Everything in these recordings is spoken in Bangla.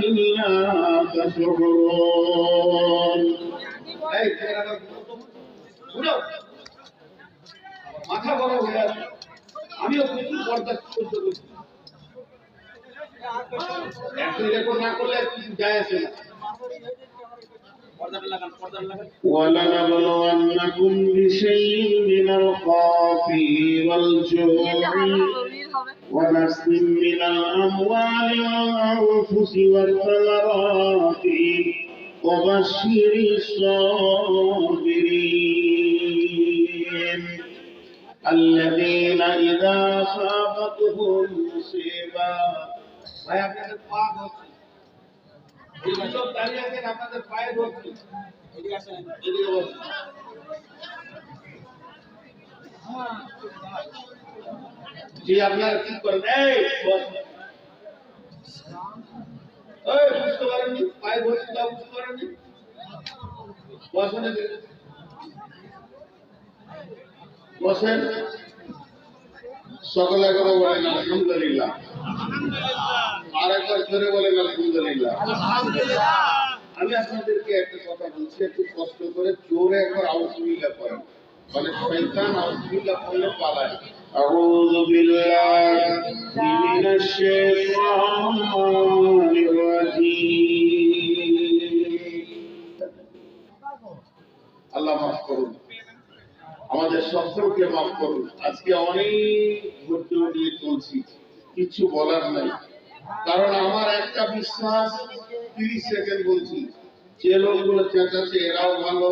لا تشعرون এই, ছেলেরা শুনো মাথা বড় হয়ে আছে আমিও প্রচুর পর্দা করতে করছি একটু রেকর্ড না করলে কিছু যায় আসে না পর্দাটা লাগান পর্দাটা লাগান ولنبلونكم بشيء من الخوف والجوع ونفس من الأموال والأنفس والثمرات وبشر الصابرين الذين إذا أصابتهم مصيبة ভাই আপনাদের পা ধরছে এই সব দাঁড়িয়ে আছেন আপনাদের পায়ে ধরছে এদিকে আসেন এদিকে বসুন জি আপনারা কি করেন? এই সকলে করে বলেন, আলহামদুলিল্লাহ। আর একবার জোরে বলেন, আলহামদুলিল্লাহ। আমি আপনাদেরকে একটা কথা বলছি, একটু কষ্ট করে জোরে একবার আউজবিল্লাহ করেন। মানে শয়তান আউজবিল্লাহ করলে পালায়। أعوذ بالله من الشيطان الرجيم আল্লাহ মাফ করুন আমাদের সকলকে মাফ করুন আজকে অনেক ধৈর্য নিয়ে চলছি কিছু বলার নাই কারণ আমার একটা বিশ্বাস তিরিশ সেকেন্ড বলছি যে লোকগুলো চেঁচাচ্ছে এরাও ভালো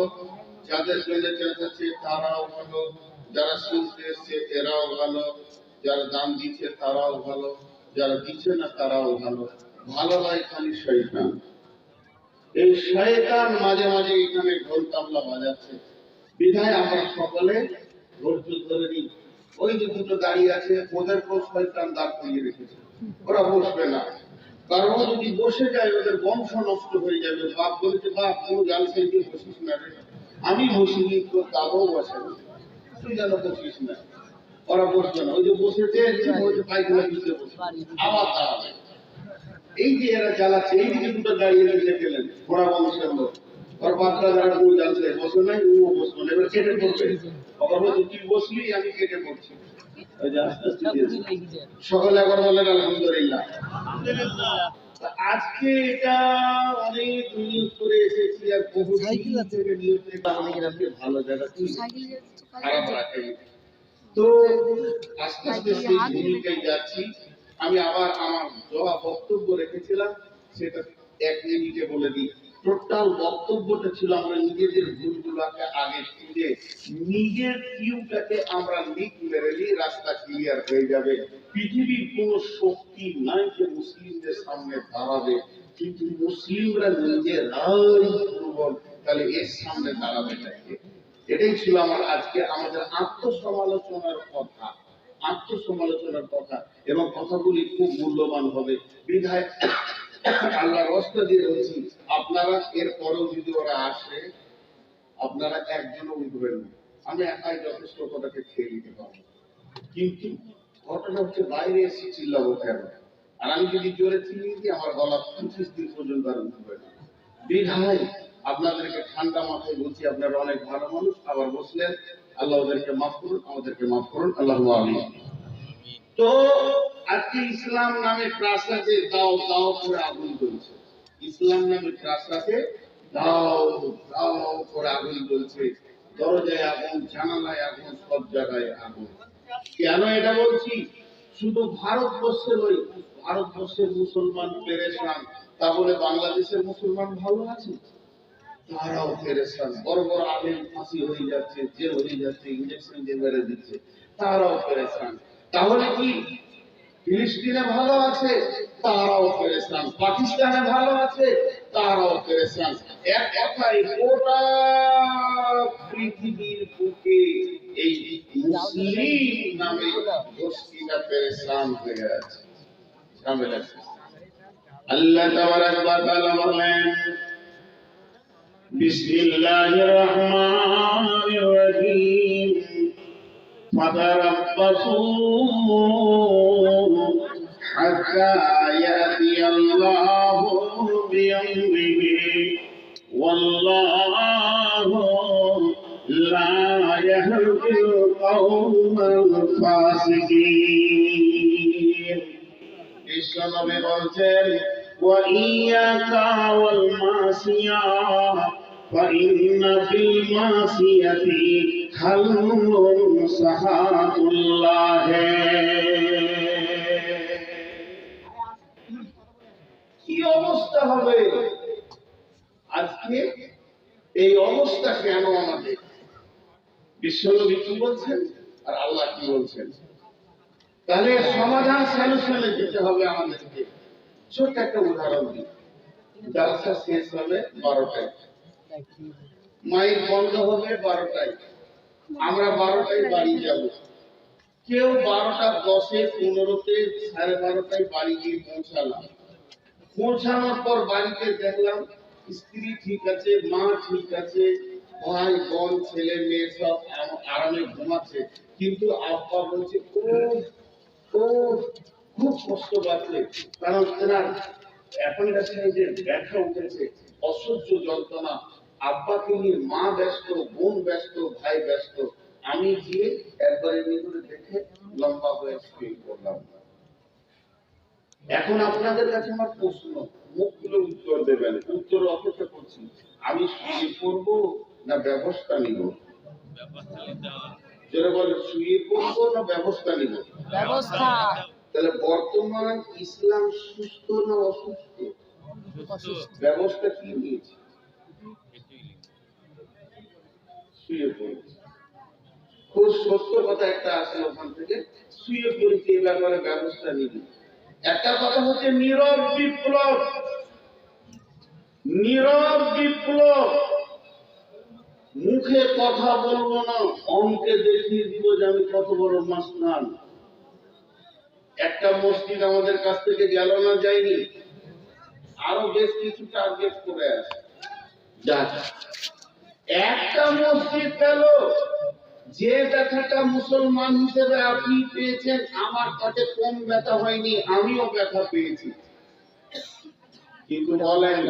যাদের জন্য চেঁচাচ্ছে তারাও ভালো যারা শুনতে এসছে এরাও ভালো, যারা দান দিচ্ছে তারাও ভালো, যারা দিচ্ছে না তারাও ভালো। ভালো নয় খালি শৈতান এই শয়তান মাঝে মাঝে এখানে ঢোল তাবলা বাজাচ্ছে। বিধায় আমরা সকলে ধৈর্য ধরে নিই। ওই যে দুটো দাঁড়িয়ে আছে, ওদেরকেও শয়তান দাঁড় করিয়ে রেখেছে। ওরা বসবে না। কারণ যদি বসে যায়, ওদের বংশ নষ্ট হয়ে যাবে। বাপ বলেছে, বাপ, কোনো জাল সাইডে বসিস না রে। আমি বসিনি তো তাও বসে না তুই যেন বসিস না। ওরা বসবে না। ওই যে বসেছে ওই যে পায়খানা দিতে বসে আবার দাঁড়াবে এই যে এরা চালাচ্ছে এই দিকে দুটো দাঁড়িয়ে রেখে গেলেন ঘোড়া বংশের লোক। ওর বাচ্চা যারা কেউ জানছে বসে নাই ও বসবো না। এবার কেটে পড়বে। আবার বলছে তুই বসলি আমি কেটে পড়ছি। সকলে একবার বলেন আলহামদুলিল্লাহ। আজকে এটা অনেক নিয়োগ করে এসেছি আর বহু সাইকেল থেকে নিয়োগ থেকে আমাদের আজকে ভালো জায়গা খারাপ রাখেনি তো আস্তে আস্তে সেই ভূমিকায় যাচ্ছি। আমি আবার আমার জবাব বক্তব্য রেখেছিলাম সেটা এক মিনিটে বলে দিই। টোটাল বক্তব্যটা ছিল আমরা নিজেদের ভুলগুলোকে আগে খুঁজে নিজের কিউটাকে আমরা লিক মেরে নিই রাস্তা ক্লিয়ার হয়ে যাবে। পৃথিবীর কোন শক্তি নাই যে মুসলিমদের সামনে দাঁড়াবে। কিন্তু মুসলিমরা নিজেরাই দুর্বল তাহলে এর সামনে দাঁড়াবে নাকি এটাই ছিল আমার আজকে আমাদের আত্মসমালোচনার কথা। আত্মসমালোচনার কথা। এবং কথাগুলি খুব মূল্যবান হবে। বিধায় আল্লাহ রস্ত দিয়ে বলছি আপনারা এর পরেও যদি ওরা আসে, আপনারা একজনও উঠবেন না। আমি একাই যথেষ্ট কথাকে খেয়ে নিতে পারব কিন্তু ঘটনা হচ্ছে, বাইরে এসে চিল্লাবো কেন? আর আমি যদি জোরে চিল্লিয়ে দিই, আমার গলা পঁচিশ দিন পর্যন্ত আর উঠবে না। বিধায় আপনাদেরকে ঠান্ডা মাথায় বলছি, আপনারা অনেক ভালো মানুষ। আবার বসলেন আল্লাহ ওদেরকে মাফ করুন, আমাদেরকে মাফ করুন। আল্লাহ আমিন। তো আজকে ইসলাম নামে প্রাসাদে দাও দাও করে আগুন জ্বলছে। ইসলাম নামে প্রাসাদে দাও দাও করে আগুন জ্বলছে। দরজায় আগুন, জানালায় আগুন, সব জায়গায় আগুন। কেন এটা বলছি? শুধু ভারতবর্ষের ওই ভারতবর্ষের মুসলমান পেরেশান। তা বলে বাংলাদেশের মুসলমান ভালো আছে? তারাও পেরেশান। বড় বড় আলেম ফাঁসি হয়ে যাচ্ছে, জেল হয়ে যাচ্ছে ইঞ্জেকশন দিয়ে মেরে দিচ্ছে। তারাও পেরেশান। তাহলে কি? ফিলিস্তিনে ভালো আছে, তারাও ফেরেস্তান পাকিস্তানে ভালো আছে, তারাও ফেরেস্তান গোটা পৃথিবীর বুকে এই মুসলিম নামে গোষ্ঠীটা ফেরেস্তান হয়ে আছে। আল্লাহ তাবারাক ওয়া তাআলা বলেন, বিসমিল্লাহির فتربصوا حتى يأتي الله بأمره والله لا يهدي القوم الفاسقين. বিশ্বনবী বলছেন وإياك والمعصية فإن في المعصية حلم سخط الله কি অবস্থা হবে আজকে এই অবস্থা কেন আমাদের বিশ্বনবী কি বলছেন আর আল্লাহ কি বলছেন তাহলে সমাধান সলিউশনে যেতে হবে আমাদেরকে ছোট্ট একটা উদাহরণ দিই জালসা শেষ হবে বারোটায় মাইক বন্ধ হবে বারোটায় আমরা বারোটায় বাড়ি যাব। কেউ বারোটা দশে, পনেরোতে, সাড়ে বারোটায় বাড়ি গিয়ে পৌঁছালাম। পৌঁছানোর পর বাড়িতে দেখলাম, স্ত্রী ঠিক আছে, মা ঠিক আছে, ভাই, বোন, ছেলে, মেয়ে সব আরামে ঘুমাচ্ছে। কিন্তু আব্বা বলছে ও ও খুব কষ্ট পাচ্ছে। কারণ তেনার এখনকার যে ব্যথা উঠেছে, অসহ্য যন্ত্রণা। আব্বাকে নিয়ে মা ব্যস্ত বোন ব্যস্ত ভাই ব্যস্ত। আমি গিয়ে একবার করে দেখে লম্বা হয়ে শুয়ে পড়লাম এখন আপনাদের কাছে আমার প্রশ্ন মুখ খুলে উত্তর দেবেন উত্তর অপেক্ষা করছি। আমি শুয়ে পড়ব না ব্যবস্থা নিব? যারা বলে শুয়ে পড়ব না ব্যবস্থা নিব? ব্যবস্থা। তাহলে বর্তমান ইসলাম সুস্থ না অসুস্থ? অসুস্থ। ব্যবস্থা কি নিয়েছে? শুয়ে পড়েছে খুব সত্য কথা একটা আসলে ওখান থেকে। শুয়ে পড়েছে এই ব্যাপারে ব্যবস্থা নিবি। একটা কথা হচ্ছে নীরব বিপ্লব। নীরব বিপ্লব। মুখে কথা বলব না, অঙ্কে দেখিয়ে দিব যে আমি কত বড় মাস্তান একটা মসজিদ আমাদের কাছ থেকে গেল না যায়নি। আরও বেশ কিছু টার্গেট করে আছে। যাক একটা মসজিদ গেল যে ব্যথাটা মুসলমান হিসেবে আপনি পেয়েছেন, আমার তাতে কম ব্যথা হয়নি, আমিও ব্যথা পেয়েছি। কিন্তু বলেন,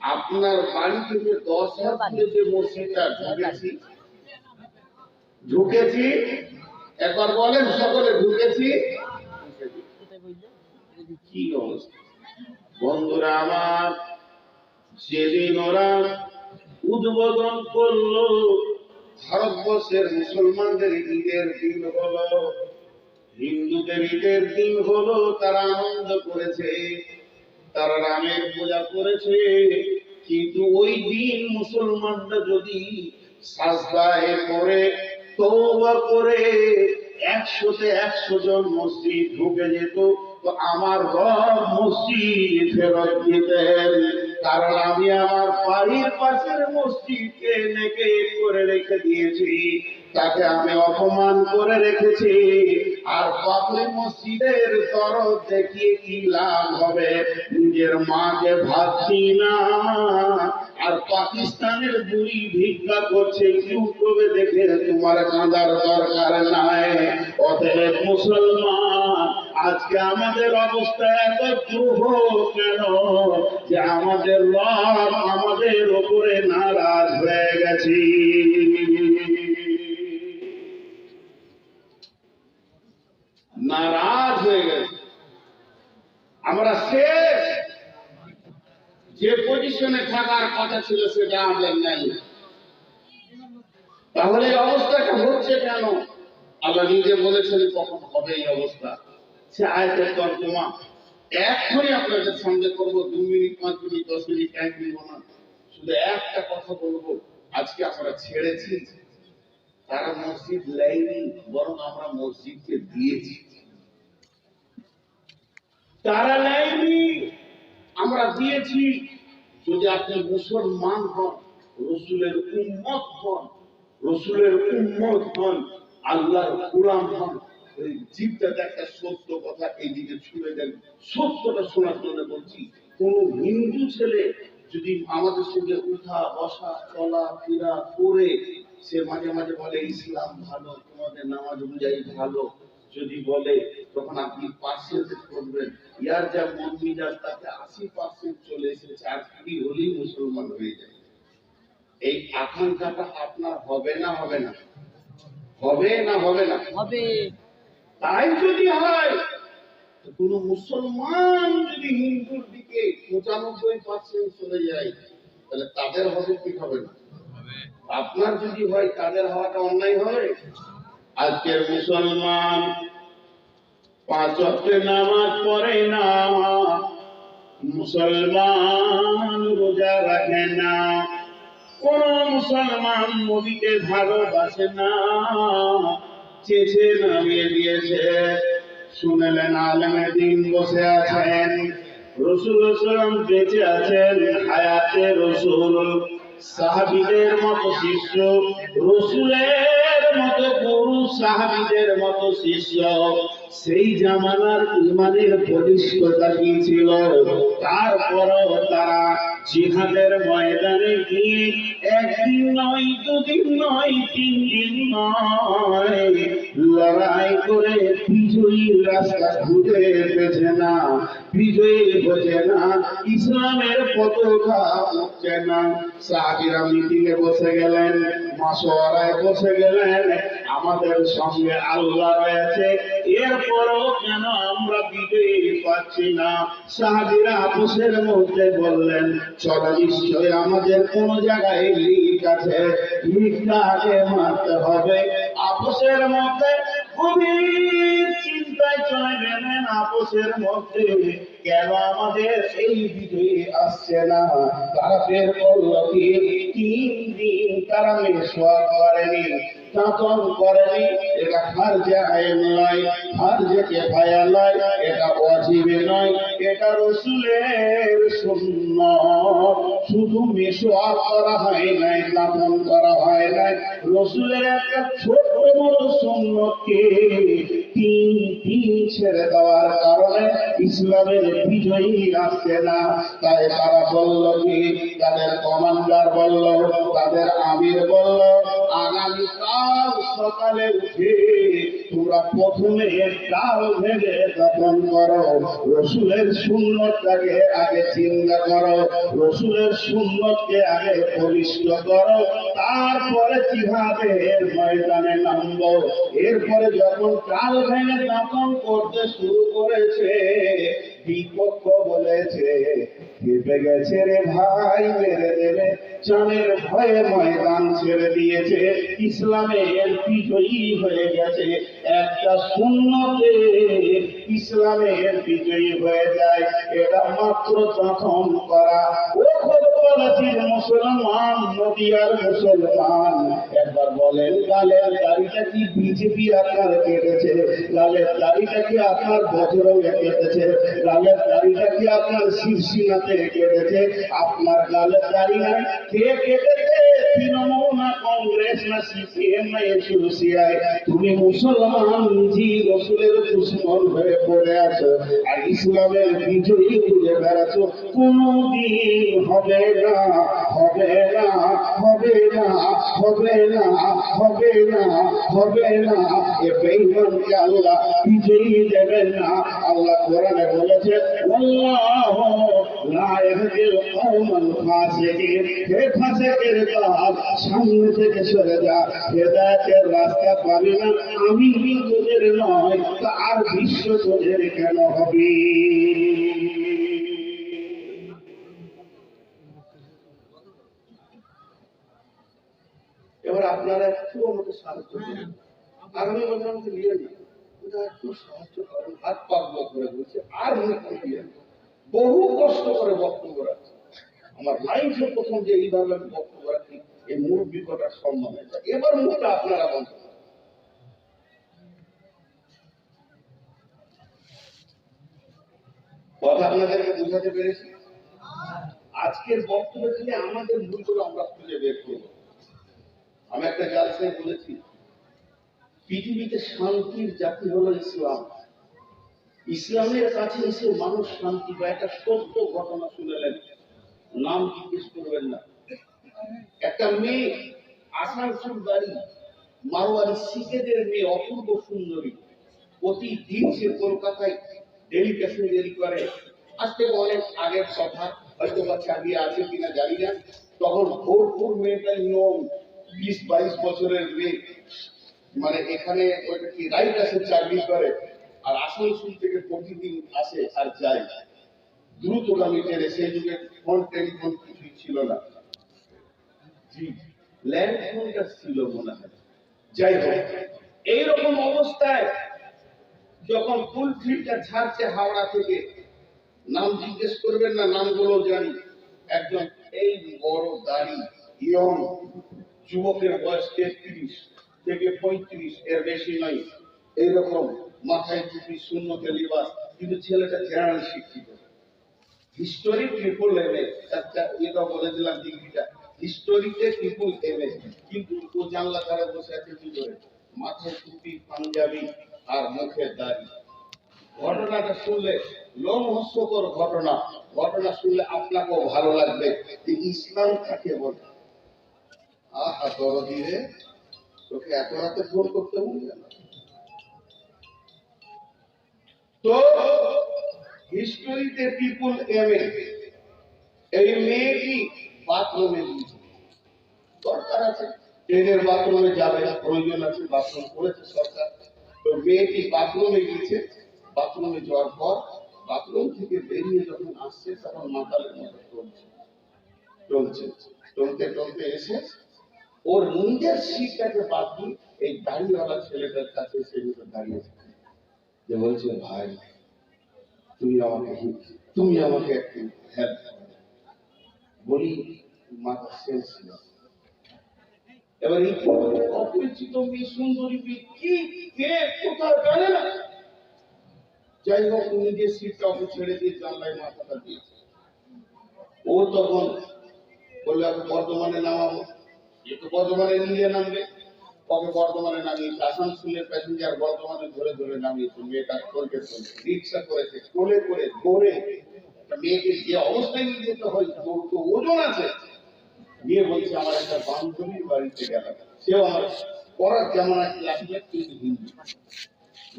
আপনার বাড়ি থেকে দশ হাত যে মসজিদটা ঢুকেছি ঢুকেছি, একবার বলেন সকলে, ঢুকেছি। কি অবস্থা? বন্ধুরা আমার সেদিন ওরা উদ্বোধন করল ভারতবর্ষের মুসলমানদের ঈদের দিন হলো। হিন্দুদের ঈদের দিন হলো, তারা আনন্দ করেছে, তারা রামের পূজা করেছে। কিন্তু ওই দিন মুসলমানরা যদি সাজদায় করে তওবা করে, একশোতে একশো জন মসজিদ ঢুকে যেত, তো আমার রব মসজিদ ফেরত দিতেন। কারণ আমি আমার বাড়ির পাশের মসজিদকে নেকে করে রেখে দিয়েছি। তাকে আমি অপমান করে রেখেছি। আর বাবরি মসজিদের তরফ দেখিয়ে কি লাভ হবে? নিজের মাকে ভাবছি না। আর পাকিস্তানের দুই ভিক্ষা করছে ইউটিউবে দেখে তোমার কাঁদার দরকার নাই? অতএব মুসলমান আজকে আমাদের অবস্থা এত দ্রুহ কেন? যে আমাদের রব আমাদের ওপরে নারাজ হয়ে গেছি। নারাজ হয়ে গেছে। আমরা শেষ। যে পজিশনে থাকার কথা ছিল সেটা আমাদের নাই। তাহলে এই অবস্থাটা হচ্ছে কেন? আল্লাহ নিজে বলেছেন, কখন হবে এই অবস্থা? সে আয়তের তর্জমা দু মিনিট, পাঁচ মিনিট, দশ মিনিট, এক শুধু একটা কথা বলব, আজকে আমরা ছেড়েছি। তারা মসজিদ নেয়নি বরং আমরা মসজিদকে দিয়েছি। তারা নেয়নি আমরা দিয়েছি। যদি আপনি মুসলমান হন, রসুলের উম্মত হন, রসুলের উম্মত হন, আল্লাহর গোলাম হন সত্য কথা দেন। সত্যটা শোনার জন্য বলছি, কোন হিন্দু ছেলে যদি আমাদের সঙ্গে উঠা, বসা, চলা, ফেরা করে, সে মাঝে মাঝে বলে, ইসলাম ভালো, তোমাদের নামাজ অনুযায়ী ভালো। যদি বলে, তখন আপনি পার্সেন্ট করবেন। ইয়ার যা মন মিজাজ তাতে আশি পার্সেন্ট চলে এসেছে, আর কুড়ি হলেই মুসলমান হয়ে যায়। এই আকাঙ্ক্ষাটা আপনার হবে না হবে না। হবে না হবে না। হবে। তাই যদি হয় কোন মুসলমান যদি হিন্দুর দিকে পঁচানব্বই পার্সেন্ট চলে যায় তাহলে তাদের হবে কি হবে না? আপনার যদি হয় তাদের হওয়াটা অন্যায় হবে আজকের মুসলমান পাঁচ অক্টে নামাজ পড়ে না মুসলমান রোজা রাখে না কোন মুসলমান নবীকে ভালোবাসে না। চেছে নামিয়ে দিয়েছে। শুনলেন আলমে দিন বসে আছেন। রসুল সালাম বেঁচে আছেন হায়াতে রসুল। সাহাবিদের মতো শিষ্য, রসুলের মতো গুরু সাহাবিদের মতো শিষ্য। সেই জামানার ইমানের বলিষ্ঠতা কি ছিল? তারপরও তারা জিহাদের ময়দানে গিয়ে একদিন নয়, দুদিন নয়, তিন দিন নয় লড়াই করে বিজয়ীর রাস্তা ঘুরে পেছে না, বিজয়ী হচ্ছে না, ইসলামের পতাকা উঠছে না। সাহাবিরা মিটিংয়ে বসে গেলেন। মাসোয়ারায় বসে গেলেন। আমাদের সঙ্গে আল্লাহ রয়েছে। এরপরও কেন আমরা বিজয়ী পাচ্ছি না? সাহাবিরা আপোষের মধ্যে বললেন, চলো নিশ্চয় আমাদের কোন জায়গায় লিক আছে। লিকটা আগে মারতে হবে। আপোষের মধ্যে গভীর চিন্তায় চলে গেলেন। আপোষের মধ্যে, কেন আমাদের এই বিজয়ী আসছে না? তারা বের করল কি করেনি করেনি, এটা আইন নয় নয়, এটা অজীবে নয়, এটা রসুলের শূন্য শুধু মিশোয়া করা হয় নাই দাঁতন করা হয় নাই, রসুলের একটা ছোট বড় সুন্নতকে ছেড়ে দেওয়ার কারণে ইসলামের বিজয়ী তাই তারা তাদের কমান্ডার বলল তাদের আমির বলল আগামীকাল সকালে উঠে তোমরা প্রথমে দফন করো, রসুলের আগে চিন্তা করো, রসুলের আগে বলিষ্ঠ করো, তারপরে জিহাদের ময়দানে নামবো। এরপরে যখন ডাল ভেঙে দফন করতে শুরু করেছে, বিপক্ষ বলেছে খেপে গেছে রে ভাই, মেরে দেবে। চানের ভয়ে ময়দান ছেড়ে দিয়েছে। ইসলামের বিজয়ী হয়ে গেছে। একটা শূন্যতে ইসলামের বিজয়ী হয়ে যায়। এটা মাত্র যখন করা। ও খোদ্দারাজির মুসলমান, নদিয়ার মুসলমান। একবার বলেন, লালের দাড়িটা কি বিজেপি আপনার কেটেছে? লালের দাড়িটা কি আপনার বজরঙ্গে কেটেছে? লালের দাড়িটা কি আপনার শীর্ষিনাতে কেটেছে আপনার লালের দাড়ি নাই কে কেটেছে তৃণমূল না কংগ্রেস না সিপিএম না এসিআই তুমি মুসলমান জি রসুলের দুশ্মন হয়ে পড়ে আছো। আর ইসলামের বিজয়ী খুঁজে বেড়াচ্ছ কোনদিন হবে না হবে না হবে না হবে না হবে না হবে না। এ বেঈমানকে আল্লাহ বিজয়ী দেবেন না। আল্লাহ কোরআনে বলেছে আল্লাহ লা ইয়াহদিল কওমাল ফাসিকিন হে ফাসিকের দল সামনে থেকে সরে যা হেদায়েতের রাস্তা এবার আপনারা একটু আমাকে সাহায্য করুন। আগামী বছর আমাকে নিয়ে ওটা একটু সাহায্য করেন। হাত পাক করে বলছে, আর মুখ দিয়ে বহু কষ্ট করে বক্তব্য রাখছে। আমার লাইফে প্রথম যে এইভাবে আমি বক্তব্য রাখি, এই মুরব্বী কটার সম্মান হয়েছে। এবার মুখটা আপনারা বন্ধ। কথা আপনাদেরকে বোঝাতে পেরেছি? আজকের বক্তব্য থেকে আমাদের ভুলগুলো আমরা খুঁজে বের করব। আমি একটা জালসায় বলেছি, পৃথিবীতে শান্তির জাতি হলো ইসলাম। ইসলামের কাছে এসে মানুষ শান্তি পায়, একটা সত্য ঘটনা শুনেলেন। নাম জিজ্ঞেস করবেন না। একটা মেয়ে আসানসোল বাড়ি মারোয়ারি শিখেদের মেয়ে, অপূর্ব সুন্দরী। প্রতিদিন সে কলকাতায় ডেলিগেশন দেরি করে। আজ থেকে অনেক আগের কথা, হয়তো বা চাকরি আছে কিনা জানি না। তখন ভোরপুর মেয়েটা নিয়ম বিশ বাইশ বছরের মেয়ে। মানে এখানে ওইটা কি, রাইট আছে চাকরি করে। আর আসানসোল থেকে প্রতিদিন আসে আর যায় দ্রুতগামী ট্রেনে সেই যুগে ফোন টেলিফোন কিছুই ছিল না। ছিল মনে হয়? যাই হোক, এইরকম অবস্থায় যখন ফুলফিলটা ছাড়ছে হাওড়া থেকে, নাম জিজ্ঞেস করবেন না, নামগুলো জানি। একজন, এই বড় দাড়ি, ইয়ং, যুবকের বয়স তেত্রিশ থেকে পঁয়ত্রিশ, এর বেশি নয়। এইরকম মাথায় টুপি শূন্যতে লিবাস, কিন্তু ছেলেটা জেনারেল শিক্ষিত। হিস্টোরি ট্রিপল এ একটা এটা বলে দিলাম ডিগ্রিটা। হিস্টোরিতে ট্রিপল কিন্তু ও জানলা ধারে বসে আছে কি করে? মাথায় টুপি, পাঞ্জাবি আর মুখে দাড়ি। ঘটনাটা শুনলে লোমহস্যকর ঘটনা। ঘটনা শুনলে আপনাকেও ভালো লাগবে যে ইসলাম কাকে বলে? আহা, দরদি রে, তোকে এত রাতে ফোন করতে হবে না তো হিস্টোরিতে পিপুল এম এই মেয়েটি বাথরুমে দরকার আছে, ট্রেনের বাথরুমে যাবে না, প্রয়োজন আছে বাথরুম করেছে সরকার। তো মেয়েটি বাথরুমে গিয়েছে বাথরুমে যাওয়ার পর বাথরুম থেকে বেরিয়ে যখন আসছে, তখন মাতালের মতো চলছে। চলছে, চলতে চলতে এসে ওর নিজের সিটটাকে বাদ দিয়ে এই দাড়িওয়ালা ছেলেটার কাছে সে দাঁড়িয়েছে। যে বলছে, ভাই, তুমি আমাকে তুমি আমাকে একটু হেল্প বলি মাথা শেষ ছিল। এবার এই অপরিচিত সুন্দরী কি কে কোথাও জানে না। যাই হোক সিটটা ওকে ছেড়ে দিয়ে জানলায় মাথাটা দিয়েছে। ও তখন বলল বর্ধমানে নামাবো। একটু বর্ধমানে নিয়ে নামবে। ওকে বর্ধমানে নামিয়েছে আসানসোলের প্যাসেঞ্জার বর্ধমানে ধরে ধরে নামিয়েছে মেয়েটা করবে রিক্সা করেছে, কোলে করে ধরে মেয়েকে যে অবস্থায় নিয়ে যেতে হয় ওর তো ওজন আছে। নিয়ে বলছে, আমার একটা বান্ধবীর বাড়িতে গেলাম সেও আমার পড়ার কেমন একটা লাগবে কিন্তু হিন্দি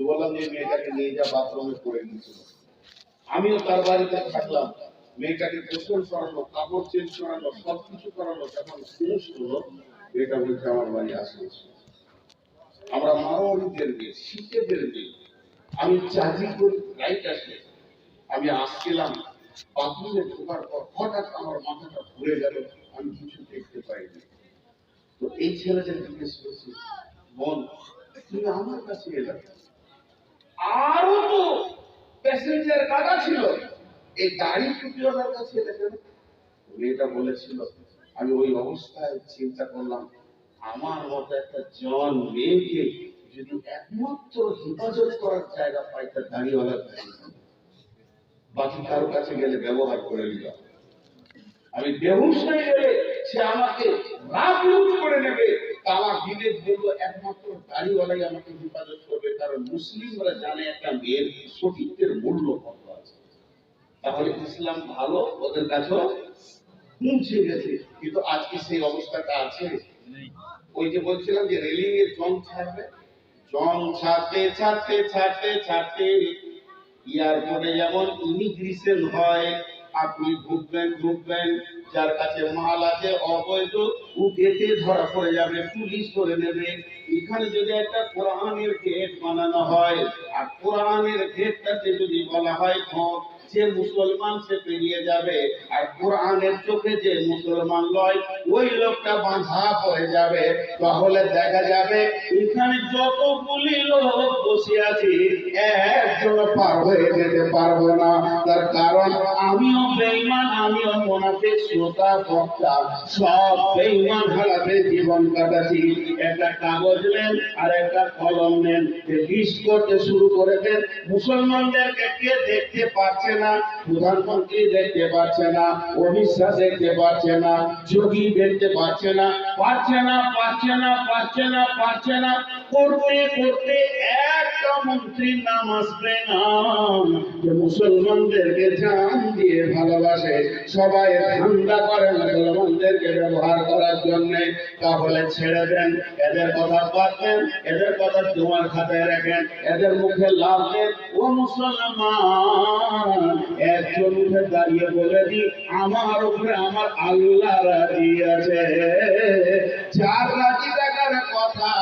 বললাম যে, মেয়েটাকে নিয়ে যা, বাথরুমে পড়ে গিয়েছিল আমিও তার বাড়িতে থাকলাম। মেয়েটাকে গোসল করানো, কাপড় চেঞ্জ করানো সব কিছু করানো যখন শেষ হলো মেয়েটা বলছে, আমার বাড়ি আসে আমরা মারোয়ারিদের মেয়ে শীতেদের মেয়ে আমি চাকরি করি রাইট আসে। আমি আসছিলাম, বাথরুমে ঢোকার পর হঠাৎ আমার মাথাটা ঘুরে গেল, আমি কিছু দেখতে পাইনি। তো এই ছেলেটা জিজ্ঞেস করছি, বোন, তুমি আমার কাছে এলে? আরও তো প্যাসেঞ্জার কাটা ছিল। এই দাড়ি টুপিওয়ালার কাছে কেন? মেয়েটা বলেছিল, আমি ওই অবস্থায় চিন্তা করলাম আমার মতো একটা জন মেয়েকে যদি একমাত্র হেফাজত করার জায়গা পাই তা দাড়িওয়ালার বাকি কারও কাছে গেলে ব্যবহার করে নিলাম। আমি বেহুশ হয়ে গেলে সে আমাকে রাগ করে নেবে। তা আমার বিবেক বলব একমাত্র দাড়িওয়ালাই আমাকে হেফাজত করবে, কারণ মুসলিমরা জানে একটা মেয়ের সতীত্বের মূল্য কত আছে। তাহলে ইসলাম ভালো, ওদের কাছেও পৌঁছে গেছে কিন্তু আজকে সেই অবস্থাটা আছে। ওই যে বলছিলাম যে রেলিং এর জং ছাড়বে। জং ছাড়তে ছাড়তে ছাড়তে ছাড়তে এয়ারপোর্টে যেমন ইমিগ্রেশন হয়, আপনি ঢুকবেন ঢুকবেন যার কাছে মাল আছে, অবৈধ, ও গেটে ধরা পড়ে যাবে, পুলিশ করে নেবে। এখানে যদি একটা কোরআনের গেট বানানো হয়, আর কোরআনের গেটটাতে যদি বলা হয় যে মুসলমান সে পেরিয়ে যাবে, আর কোরআনের চোখে যে মুসলমান লয়, ওই লোকটা বাঁধা পড়ে যাবে। তাহলে দেখা যাবে, এখানে যতগুলি লোক বসে আছি, একজন পার হয়ে যেতে পারব না। তার কারণ, আমিও বেইমান আমিও মোনাফিক, শ্রোতা, বক্তা, সব বেইমান হালাতে জীবন কাটাচ্ছি। একটা কাগজ নেন, আর একটা কলম নেন। লিস্ট করতে শুরু করে দেন মুসলমানদেরকে কে দেখতে পাচ্ছে না, প্রধানমন্ত্রী দেখতে পাচ্ছে না অমিত শাহ দেখতে পাচ্ছে না, যোগী দেখতে পাচ্ছে না পাচ্ছে না পাচ্ছে না পাচ্ছে না পাচ্ছে না করতে করতে একটা মন্ত্রীর নাম আসবে না। মুসলমানদেরকে জান দিয়ে ভালোবাসে, সবাই ঠান্ডা করে মুসলমানদেরকে ব্যবহার করার জন্য, তাহলে ছেড়ে দেন, এদের কথা বাদ এদের কথা তোমার খাতায় রাখেন, এদের মুখে লাভ দেন, ও মুসলমান। উঠে দাঁড়িয়ে বলে দি, আমার উপরে আমার আল্লাহ রাজি আছে। রাজি টাকার কথা,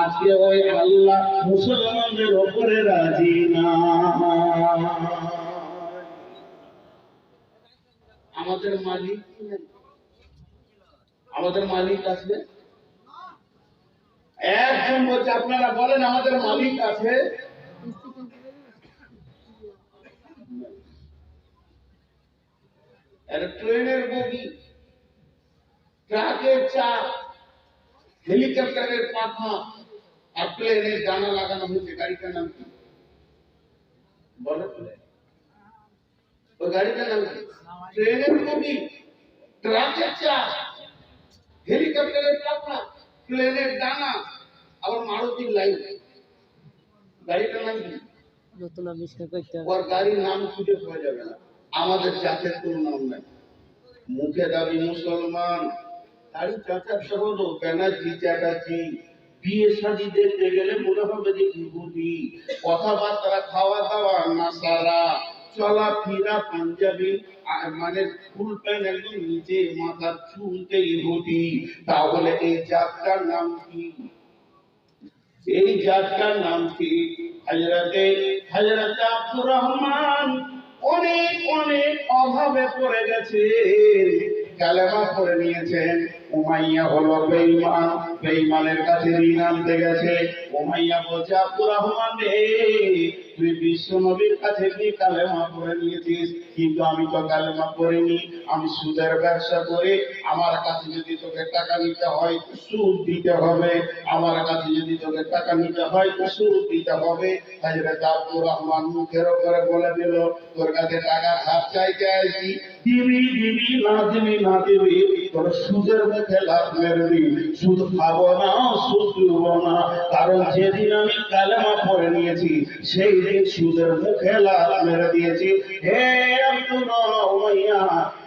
আজকে ওই আল্লাহ মুসলমানদের ওপরে রাজি না। আমাদের মালিক আমাদের মালিক আছে? একজন বলছে, আপনারা বলেন আমাদের মালিক আছে? একটা ট্রেনের বগি ট্রাকের চাপ হেলিকপ্টারের পাখা আর প্লেনের ডানা লাগানো হয়েছে গাড়িটার নাম কি বলো তো ওই গাড়িটার নাম কি ট্রেনের বগি ট্রাকের চাপ হেলিকপ্টারের পাখা প্লেনের ডানা আবার মারুতির লাইন গাড়িটার নাম কি নতুন আবিষ্কার করতে হবে ওর গাড়ির নাম খুঁজে পাওয়া যাবে না আমাদের জাতের নাম নাই। মুখে দাবি মুসলমান, তারই চাচার সহজ ব্যানার্জি, চ্যাটার্জি, বিয়ে শাদি দেখতে গেলে মনে হবে যে বিভূতি কথাবার্তা, খাওয়া দাওয়া, নাসারা চলা ফিরা পাঞ্জাবি মানে ফুল প্যান্ট একদম নিচে, মাথার চুলতে ইহুদি তাহলে এই জাতটার নাম কি? এই জাতটার নাম কি? হাজরাতে হাজরাতে আব্দুর রহমান। অনেক অনেক অভাবে পড়ে গেছে। কালেমা পড়ে নিয়েছেন। উমাইয়া হলো বেঈমান বেঈমানের কাছে ঋণ আনতে গেছে। উমাইয়া বলছে, আব্দুর রহমান রে, তুই বিশ্ব নবীর কাছে কি কালেমা পড়ে নিয়েছিস? কিন্তু আমি তো কালেমা পড়িনি, আমি সুদের ব্যবসা করি। আমার কাছে যদি তোকে টাকা নিতে হয় সুদ দিতে হবে। আমার কাছে যদি তোকে টাকা নিতে হয়, তো সুদ দিতে হবে। হাজরত আব্দুর রহমান মুখের উপরে বলে দিল, তোর কাছে টাকা ধার চাইতে আইছি দিবি দিবি, না দিবি না দিবি। তোর সুদের দেখে লাভ মেরবি সুদ খাব না, সুদ দিব না। কারণ যেদিন আমি কালেমা পড়ে নিয়েছি সেই দিন সুদের মুখে লাভ মেরে দিয়েছি। হে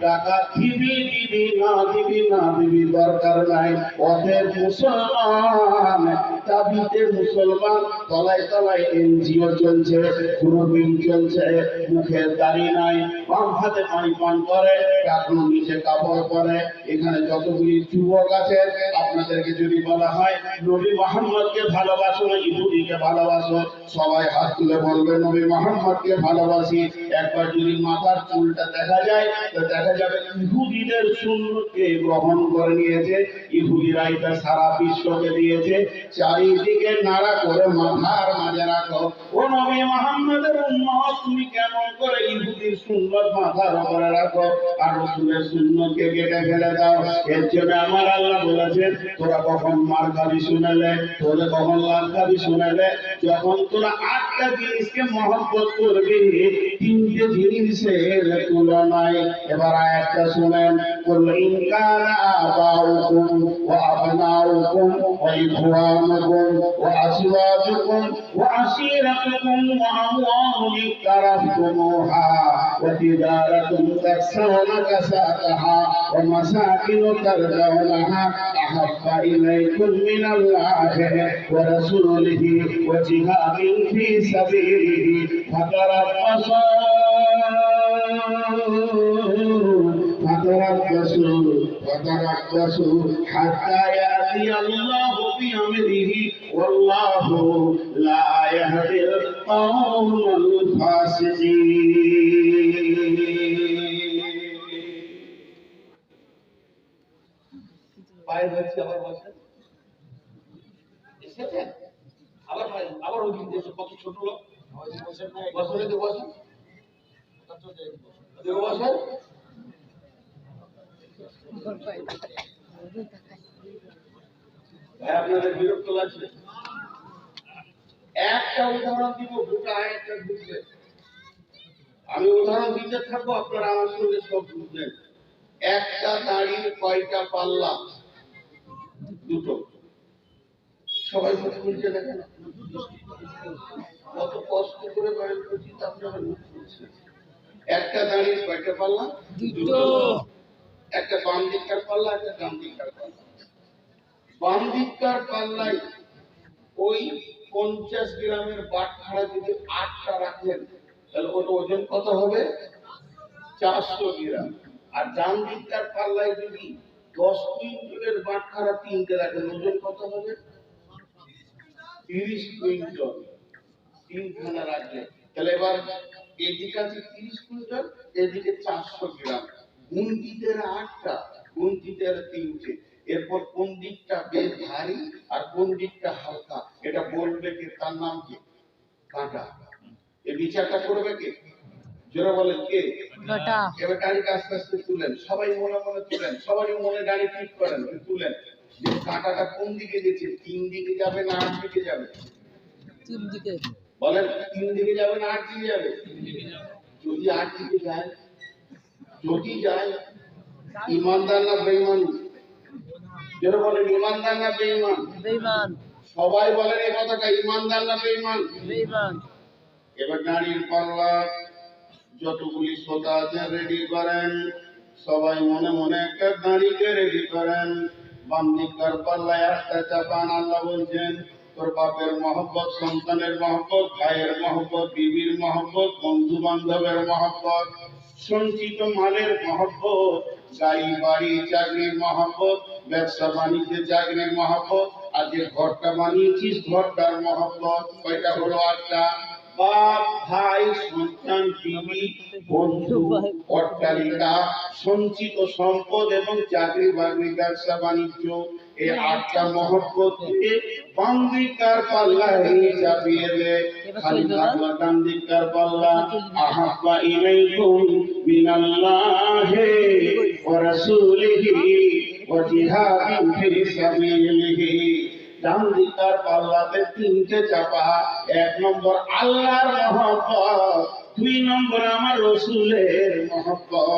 টাকা দিবি দিবি, না দিবি না দিবি, দরকার নাই। অতএব মুসলমান দাবিতে মুসলমান তলায় তলায় এনজিও চলছে গ্রুপিং চলছে মুখের দাড়ি নাই, বাম হাতে পানি পান করে, কাপড় নিচে কাপড় পরে। এখানে যতগুলি যুবক আছে, আপনাদেরকে যদি বলা হয়, নবী মোহাম্মদকে ভালোবাসো, ইহুদিকে ভালোবাসো, সবাই হাত তুলে বলবে, নবী মোহাম্মদকে ভালোবাসি। একবার যদি মাথার চুলটা দেখা যায়, তো দেখা যাবে ইহুদিদের সুন্নতকে গ্রহণ করে নিয়েছে। ইহুদিরা এটা সারা বিশ্বকে দিয়েছে। চারিদিকে নাড়া করে মাথার মাঝে রাখো ও নবী মোহাম্মদের উম্মত তুমি কেমন করে ইহুদির সুন্নত মাথার উপরে রাখো আর রসুলের সুন্নতকে কেটে ফেলে দাও এর জন্য আমার আল্লাহ বলেছেন তোরা কখন মার খাবি শুনেলে তোদের কখন লাভ খাবি শুনেলে যখন তোরা আটটা জিনিসকে মহব্বত করবি তিনটে জিনিসের তুলনায় এবার আয়াতটা শুনেন قل إن كان آباؤكم وأبناؤكم وإخوانكم وأزواجكم وعشيرتكم وأموال اقترفتموها وتجارة تخشون كسادها ومساكن ترجونها أحب إليكم من الله ورسوله وجهاد في سبيله فتربصوا فتربصوا فتربصوا حتى يأتي الله بأمره والله لا يهدي القوم الفاسقين পায়ে ধরছি আবার বসেন এসেছেন আবার পায়ে আবার ওই দিন এসে কত ছোট লোক বসে তো বসেন দেখো বসেন ভাই আপনাদের বিরক্ত লাগছে? একটা উদাহরণ দিব গোটা বুঝবেন আমি উদাহরণ দিতে থাকব আপনারা আমার সঙ্গে সব বুঝবেন একটা দাড়ির কয়টা পাল্লা? দুটো। সবাই মুখ খুলছে দেখেন কত কষ্ট করে বাইরে করছি আপনারা মুখ খুলছে একটা দাঁড়িয়ে কয়টা পাল্লা? দুটো। একটা বাম দিককার পাল্লা একটা ডান দিককার পাল্লা। বাম পাল্লায় ওই পঞ্চাশ গ্রামের বাটখারা যদি আটটা রাখেন, তাহলে ওটা ওজন কত হবে? চারশো গ্রাম। আর ডান দিককার পাল্লায় যদি দশ কুইন্টালের বাটখারা তিনটে রাখেন, ওজন কত হবে? তিরিশ কুইন্টাল। তিনখানা রাখলে। তাহলে এবার এদিকে আছে তিরিশ কুইন্টাল, এদিকে চারশো গ্রাম। গুন্ডিদের আটটা গুন্ডিদের তিনটে। এরপর কোন দিকটা বেশ ভারী আর কোন দিকটা হালকা? এটা বলবে কে? তার নাম কি? কাঁটা এই বিচারটা করবে কে? জোরে বলেন কে? কাটা এবার গাড়িটা আস্তে আস্তে তুলেন। সবাই মনে মনে তুলেন। সবারই মনে গাড়ি ঠিক করেন তুলেন। যে কাঁটাটা কোন দিকে গেছে? তিন দিকে যাবে না আট দিকে যাবে? তিন দিকে। বলেন তিন দিকে যাবে না আট দিকে যাবে? যদি আট দিকে যায় যদি যায় ইমানদার না বেইমান বলেন ইমানদার না বেইমান বেইমান সবাই বলেন এই কথাটা ইমানদার না বেইমান বেইমান এবার পাল্লা যতগুলি শ্রোতা আছে রেডি করেন সবাই মনে মনে একটা দাঁড়িয়ে রেডি করেন। বান্দিকার পাল্লায় একটা চাপান আল্লাহ বলছেন তোর বাপের মহব্বত সন্তানের মহব্বত ভাইয়ের মহব্বত বিবির মহব্বত বন্ধু বান্ধবের মহব্বত সঞ্চিত মালের মহব্বত গাড়ি বাড়ি চাকরির মহব্বত, ব্যবসা বাণিজ্যের চাকরির মহব্বত। যে ঘরটা বানিয়েছিস, ঘরটার মহব্বত। কয়টা হলো আটটা? বাপ ভাই সন্তান বিবি বন্ধু অট্টালিকা সঞ্চিত সম্পদ এবং চাকরি বাকরি ব্যবসা বাণিজ্য এই আটটা মহব্বতকে বান্দিকার পাল্লায় চাপিয়ে দে। খালি থাকল ডান্দিকার পাল্লা। আহাব্বা ইলাইকুম মিনাল্লাহি ওয়া রাসূলিহি ওয়া জিহাদিন ফি সাবিলিহি। ডান দিকার পাল্লাতে তিনটে চাপা। এক নম্বর আল্লাহর মহব্বত দুই নম্বর আমার রসুলের মহব্বত।